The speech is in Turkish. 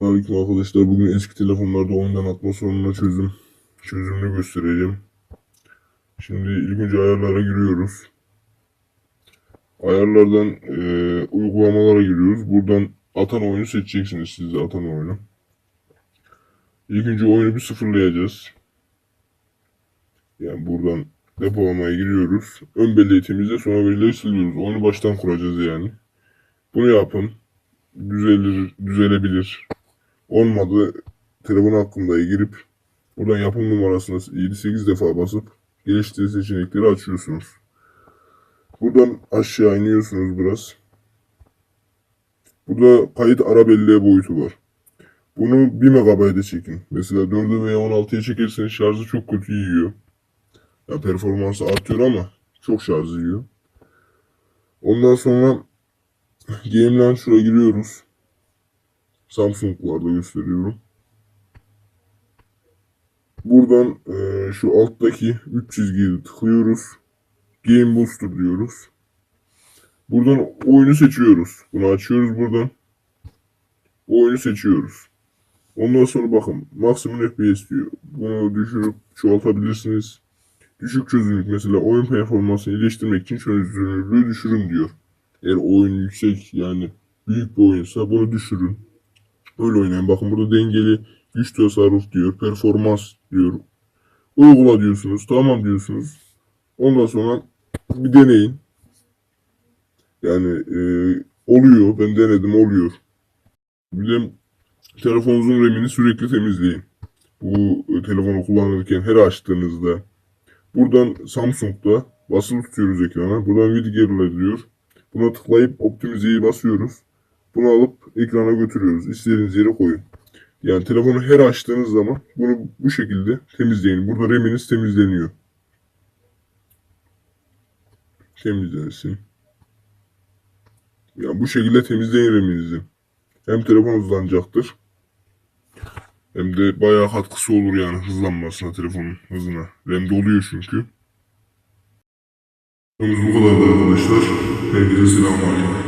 Aleyküm arkadaşlar. Bugün eski telefonlarda oyundan atma sorununa çözüm çözümünü göstereceğim. Şimdi ilk önce ayarlara giriyoruz. Ayarlardan eee, uygulamalara giriyoruz. Buradan atan oyunu seçeceksiniz siz de atan oyunu. İlk önce oyunu bir sıfırlayacağız. Yani buradan depolamaya giriyoruz. Ön belleği temizle sonra verileri siliyoruz. Oyunu baştan kuracağız yani. Bunu yapın. Düzelir, düzelebilir. Olmadı telefon hakkında girip buradan yapım numarasına 7-8 defa basıp geliştiri seçenekleri açıyorsunuz. Buradan aşağı iniyorsunuz biraz. Burada kayıt ara belleğe boyutu var. Bunu 1 MB'e çekin. Mesela 4'e veya 16'ya çekerseniz şarjı çok kötü yiyor. Ya performansı artıyor ama çok şarjı yiyor. Ondan sonra Game Launcher'a giriyoruz. Samsung'larda gösteriyorum. Buradan eee, şu alttaki 3 çizgiyi tıklıyoruz. Game Booster diyoruz. Buradan oyunu seçiyoruz. Bunu açıyoruz buradan. Bu oyunu seçiyoruz. Ondan sonra bakın maksimum FPS diyor. Bunu düşürüp çoğaltabilirsiniz. Düşük çözünürlük mesela oyun performansını iyileştirmek için çözünürlüğü düşürün diyor. Eğer oyun yüksek yani büyük bir oyunsa bunu düşürün. Öyle oynayın. Bakın burada dengeli güç tasarruf diyor. Performans diyor. Uygula diyorsunuz. Tamam diyorsunuz. Ondan sonra bir deneyin. Yani e, oluyor. Ben denedim oluyor. Bir de telefonunuzun RAM'ini sürekli temizleyin. Bu e, telefonu kullanırken her açtığınızda buradan Samsung'da basılı tutuyoruz ekrana. Buradan video diyor. Buna tıklayıp optimizeyi basıyoruz. Bunu alıp ekrana götürüyoruz. İstediğiniz yere koyun. Yani telefonu her açtığınız zaman bunu bu şekilde temizleyin. Burada RAM'iniz temizleniyor. Temizlensin. Yani bu şekilde temizleyin RAM'inizi. Hem telefon hızlanacaktır. Hem de bayağı katkısı olur yani hızlanmasına telefonun hızına. RAM doluyor çünkü. Bu kadardı arkadaşlar. Herkese selamünaleyküm.